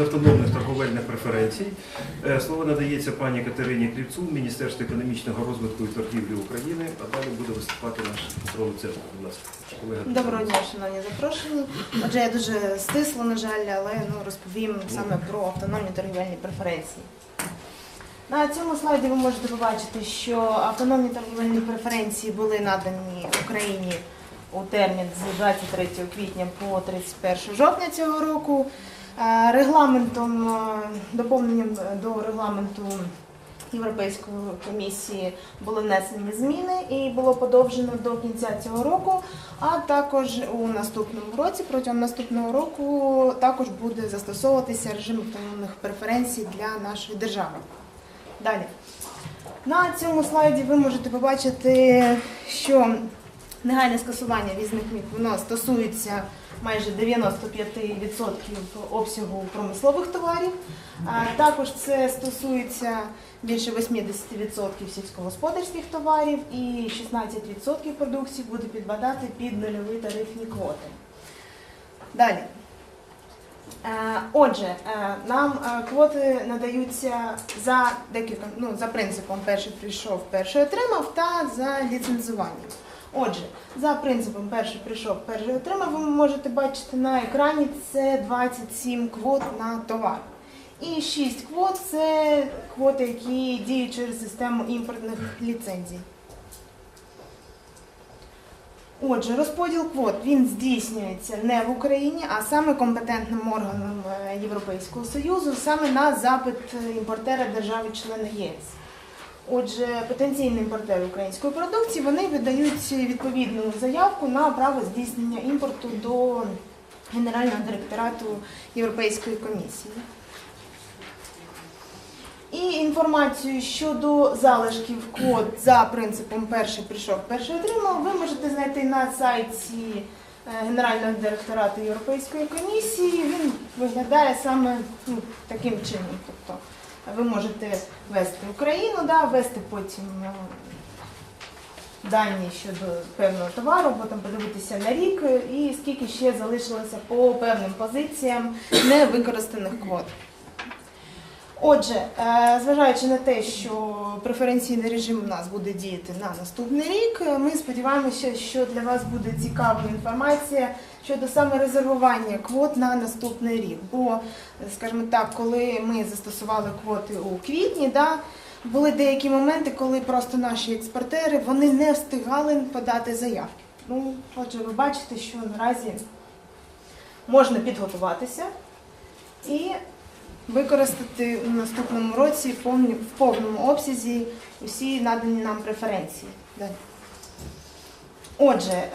Автономних торговельних преференцій. Е, Слово надається пані Катерині Клівцу, Міністерство економічного розвитку і торгівлі України, а далі буде виступати наш Петро Луценко. Будь ласка. Доброго дня, шановні запрошені. Отже, я дуже стисло, на жаль, але ну, розповім саме про автономні торгівельні преференції. На цьому слайді ви можете побачити, що автономні торгівельні преференції були надані Україні у термін з 23 квітня по 31 жовтня цього року. Е, Регламентом, е, доповненням до регламенту Європейської комісії були внесені зміни і було подовжено до кінця цього року. А також у наступному році, протягом наступного року, також буде застосовуватися режим автономних преференцій для нашої держави. Далі. На цьому слайді ви можете побачити, що негайне скасування візних міт воно стосується майже 95% обсягу промислових товарів. А також це стосується більше 80% сільськогосподарських товарів і 16% продукції буде підпадати під нульові тарифні квоти. Далі. Е, Отже, е, нам е, квоти надаються за декілька, ну, за принципом перший прийшов, перший отримав та за ліцензуванням. Отже, за принципом перший прийшов, перший отримав, ви можете бачити на екрані це 27 квот на товар. І 6 квот це квоти, які діють через систему імпортних ліцензій. Отже, розподіл квот він здійснюється не в Україні, а саме компетентним органом е, Європейського Союзу, саме на запит е, імпортера держави-члена ЄС. Отже, потенційні імпортери української продукції вони видають відповідну заявку на право здійснення імпорту до Генерального директорату Європейської комісії. І інформацію щодо залишків квот за принципом перший прийшов, перший отримав, ви можете знайти на сайті е, Генерального директорату Європейської комісії. Він виглядає саме ну, таким чином. Тобто ви можете ввести Україну, да, ввести потім е, дані щодо певного товару, потім подивитися на рік е, і скільки ще залишилося по певним позиціям невикористаних квот. Отже, е, зважаючи на те, що преференційний режим у нас буде діяти на наступний рік, е, ми сподіваємося, що для вас буде цікава інформація щодо саме резервування квот на наступний рік. Бо, скажімо так, коли ми застосували квоти у квітні, да, були деякі моменти, коли просто наші експортери вони не встигали подати заявки. Ну, отже, ви бачите, що наразі можна підготуватися і використати у наступному році в повному обсязі усі надані нам преференції. Отже, е,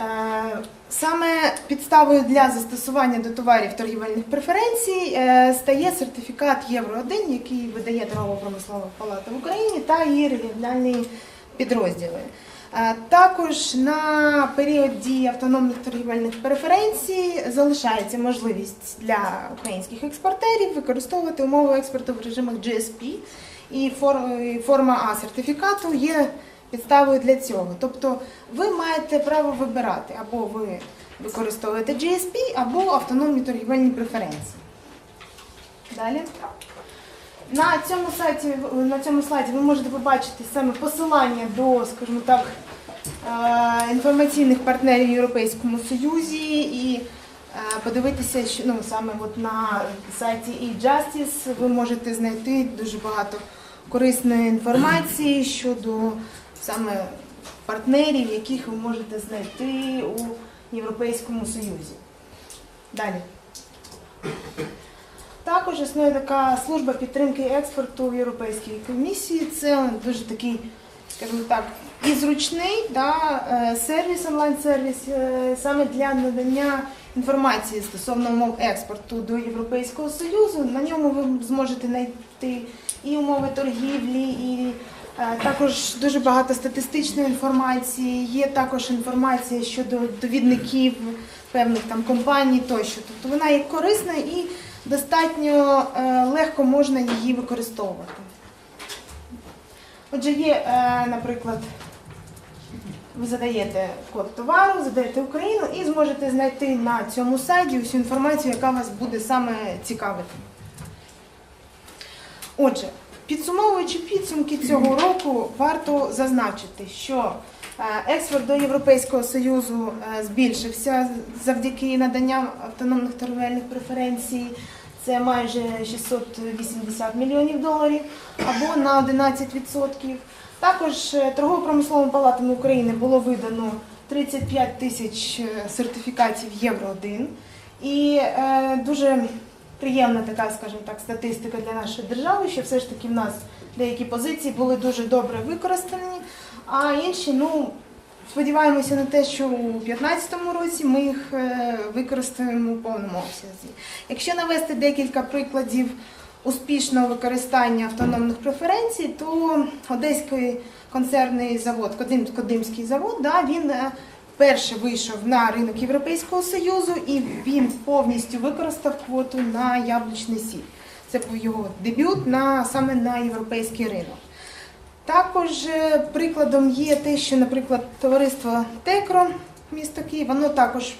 саме підставою для застосування до товарів торгівельних преференцій е, стає сертифікат Євро 1, який видає торгово-промислова палата в Україні та її регіональні підрозділи. Е, Також на період дії автономних торгівельних преференцій залишається можливість для українських експортерів використовувати умови експорту в режимах GSP, і форма А сертифікату є підставою для цього. Тобто ви маєте право вибирати або ви використовуєте GSP, або автономні торгівельні преференції. Далі. На цьому сайті, на цьому слайді ви можете побачити саме посилання до, скажімо так, інформаційних партнерів Європейському Союзі і е, подивитися, що ну саме от на сайті e-Justice ви можете знайти дуже багато корисної інформації щодо саме партнерів, яких ви можете знайти у Європейському Союзі. Далі. Також існує така служба підтримки експорту в Європейській комісії. Це дуже такий, скажімо так, і зручний да, е, сервіс, онлайн-сервіс е, саме для надання інформації стосовно умов експорту до Європейського Союзу. На ньому ви зможете знайти і умови торгівлі, і е, також дуже багато статистичної інформації. Є також інформація щодо довідників певних там компаній тощо. Тобто вона є корисна і достатньо легко можна її використовувати. Отже, є, е, наприклад, ви задаєте код товару, задаєте Україну і зможете знайти на цьому сайті всю інформацію, яка вас буде саме цікавити. Отже, підсумовуючи підсумки цього року, варто зазначити, що е, експорт до Європейського Союзу е, збільшився завдяки наданням автономних торговельних преференцій. Це майже 680 мільйонів доларів або на 11%. Також е, торгово-промисловими палатами України було видано 35 тисяч е, сертифікатів Євро 1. І е, дуже приємна така, скажімо так, статистика для нашої держави, що все ж таки в нас деякі позиції були дуже добре використані, а інші, ну, сподіваємося на те, що у 2015 році ми їх е, використаємо у повному обсязі. Якщо навести декілька прикладів успішного використання автономних преференцій, то Одеський концерний завод, Кодим, Кодимський завод, да, він е, вперше вийшов на ринок Європейського Союзу і він повністю використав квоту на яблучний сік. Це був його дебют на саме на європейський ринок. Також е, прикладом є те, що, наприклад, товариство Текро місто Київ, воно також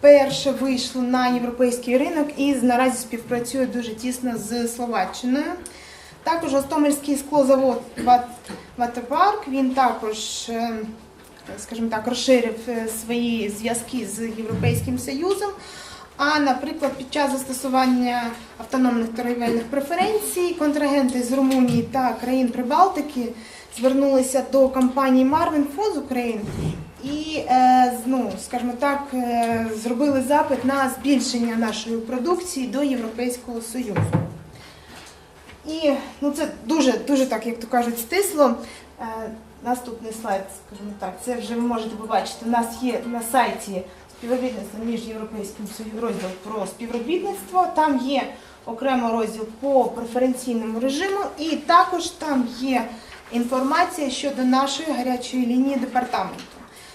перше вийшло на європейський ринок і наразі співпрацює дуже тісно з Словаччиною. Також Гостомельський склозавод Ват- Ватерпарк, він також, е, скажімо так, розширив е, свої зв'язки з Європейським Союзом. А, наприклад, під час застосування автономних торгівельних преференцій контрагенти з Румунії та країн Прибалтики звернулися до компанії Marvin Food України і, е, ну, скажімо так, е, зробили запит на збільшення нашої продукції до Європейського Союзу. І ну, це дуже, дуже так, як то кажуть, стисло. Е, наступний слайд, скажімо так, це вже ви можете побачити. У нас є на сайті співробітництво між Європейським Союзом розділ про співробітництво. Там є окремо розділ по преференційному режиму, і також там є інформація щодо нашої гарячої лінії департаменту.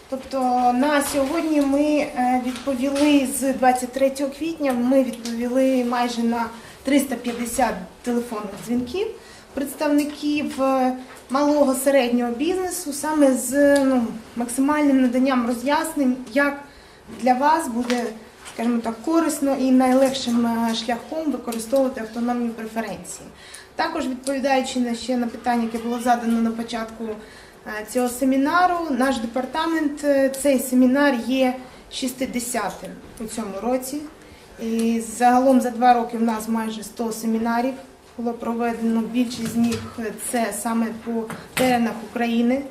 Тобто на сьогодні ми е, відповіли з 23 квітня, ми відповіли майже на 350 телефонних дзвінків представників е, малого середнього бізнесу саме з ну, максимальним наданням роз'яснень, як для вас буде, скажімо так, корисно і найлегшим е, шляхом використовувати автономні преференції. Також відповідаючи на ще на питання, яке було задано на початку е, цього семінару, наш департамент е, цей семінар є 60-тим у цьому році. І загалом за два роки в нас майже 100 семінарів було проведено. Більшість з них це саме по теренах України.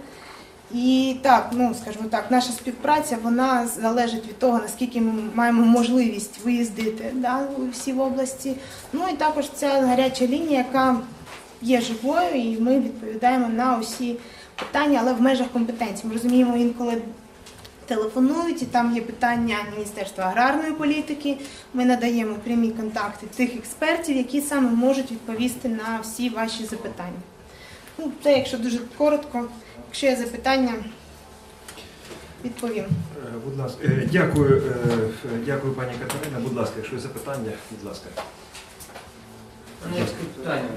І так, ну скажімо так, наша співпраця вона залежить від того, наскільки ми маємо можливість виїздити да, у всі області. Ну і також ця гаряча лінія, яка є живою, і ми відповідаємо на усі питання, але в межах компетенції. Ми розуміємо інколи. Телефонують і там є питання Міністерства аграрної політики. Ми надаємо прямі контакти тих експертів, які саме можуть відповісти на всі ваші запитання. Ну, це якщо дуже коротко. Якщо є запитання, відповім. Е, Будь ласка, Е, дякую, е, дякую, пані Катерина. Будь ласка, якщо є запитання, будь ласка. Питання.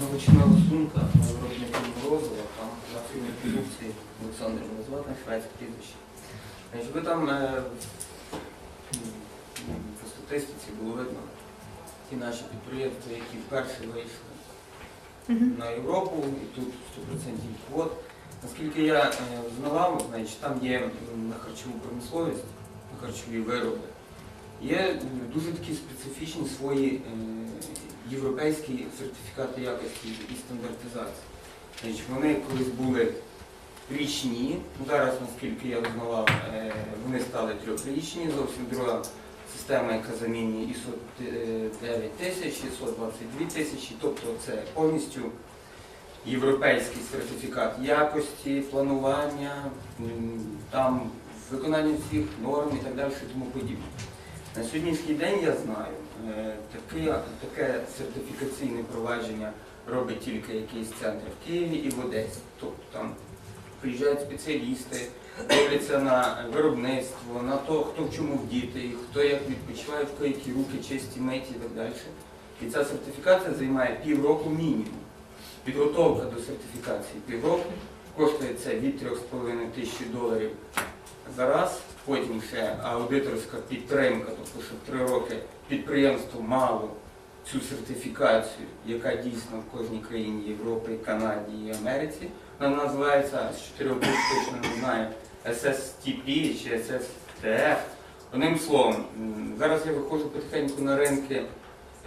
Галичина Лосунка, виробник Морозова, там на фірмі продукції Олександр мене звати, шведське прізвище. Ви там по статистиці було видно ті наші підприємства, які вперше вийшли. На Європу, і тут 100% квот. Наскільки я е, знала, значить, там є на харчову промисловість, на харчові вироби, є дуже такі специфічні свої е, європейські сертифікати якості і стандартизації. Значить, вони колись були річні, ну, зараз, наскільки я узнавав, е, вони стали трьохрічні, зовсім друга система, яка замінює ISO 9 тисяч, ISO 22 тисячі, тобто це повністю європейський сертифікат якості, планування, там виконання всіх норм і так далі, і тому подібне. На сьогоднішній день я знаю, е, таке, таке сертифікаційне провадження робить тільки якийсь центр в Києві і в Одесі. Тобто там приїжджають спеціалісти, дивляться на виробництво, на то, хто в чому вдіти, хто як відпочиває, кого які руки чисті, миті і так далі. І ця сертифікація займає півроку мінімум. Підготовка до сертифікації півроку, коштує це від 3,5 тисячі доларів за раз. Потім ще аудиторська підтримка, тобто щоб три роки підприємство мало цю сертифікацію, яка дійсно в кожній країні Європи, Канаді і Америці. Вона називається з чотирьох точно не знаю SSTP чи SSTF. Одним словом, зараз я виходжу потихеньку на ринки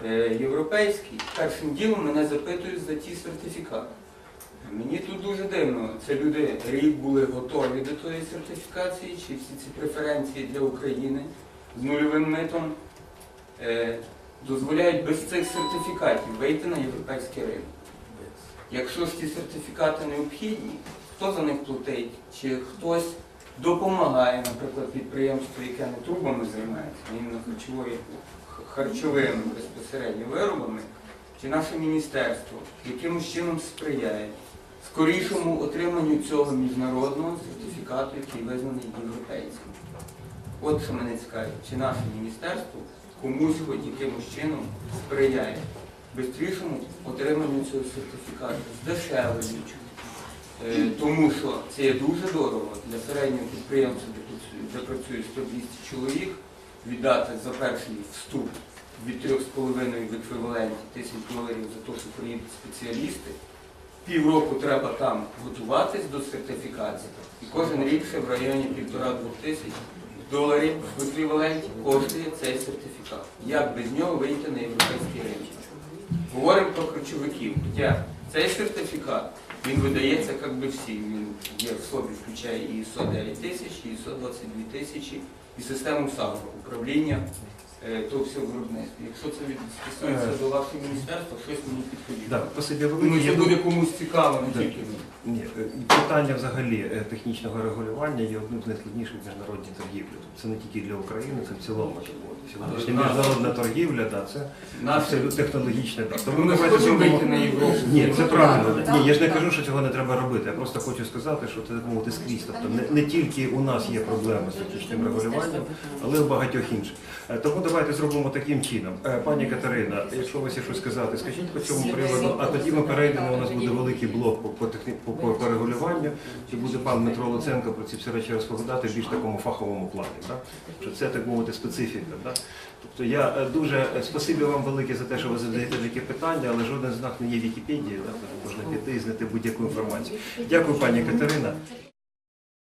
е, європейські. Першим ділом мене запитують за ті сертифікати. Мені тут дуже дивно. Це люди рік були готові до тої сертифікації, чи всі ці преференції для України з нульовим митом е, дозволяють без цих сертифікатів вийти на європейський ринок. Якщо ж ці сертифікати необхідні, хто за них платить? Чи хтось допомагає, наприклад, підприємству, яке не трубами займається, а іменно харчовими безпосередньо виробами, чи наше міністерство якимось чином сприяє скорішому отриманню цього міжнародного сертифікату, який визнаний європейським. От що мене цікавить, чи наше міністерство комусь хоч якимось чином сприяє швидшому отриманню цього сертифікату, здешевленню. Е, Тому що це є дуже дорого для середнього працює- де працює 100-200 чоловік, віддати за перший вступ від 3,5 в еквіваленті тисяч доларів за те, що приїдуть спеціалісти. Півроку треба там готуватись до сертифікації. І кожен рік ще в районі півтора-двох тисяч доларів в еквіваленті коштує цей сертифікат. Як без нього вийти на європейський ринок? Говоримо про харчовиків. Хоча цей сертифікат він видається як би всім. Він є в собі, включає і ІСО 9 тисяч, і ІСО 22 тисячі, і систему САГРО, управління то все виробництво. Якщо це стосується до вашого міністерства, щось мені підходить. Да, по собі велике. Ну, це буде комусь цікаво, не Да. тільки мені. Ні, е, питання взагалі е, технічного регулювання є одним з найскладніших в міжнародній торгівлі. Тобто Це не тільки для України, це в цілому. Сьогоднішня Але міжнародна торгівля, да, це абсолютно технологічна. Да. Тому Ми хочемо зробимо. вийти на Європу. Ні, це правильно. Так. Ні, я ж не кажу, що цього не треба робити. Я просто хочу сказати, що це так мовити скрізь. Тобто не, не тільки у нас є проблеми з технічним регулюванням, але й у багатьох інших. Е, Тому давайте зробимо таким чином. Пані Катерина, якщо у вас є щось сказати, скажіть по цьому приводу, а тоді ми перейдемо. У нас буде великий блок по, по, техні- по, регулюванню. Чи буде пан Дмитро Луценко про ці всі речі розповідати в більш такому фаховому плані? Так? Що це так мовити специфіка. Так? Тобто я е, дуже е, спасибі вам велике за те, що ви задаєте такі питання, але жоден з нас не є Вікіпедії? Тобто можна піти і знайти будь-яку інформацію. Дякую, пані Катерина.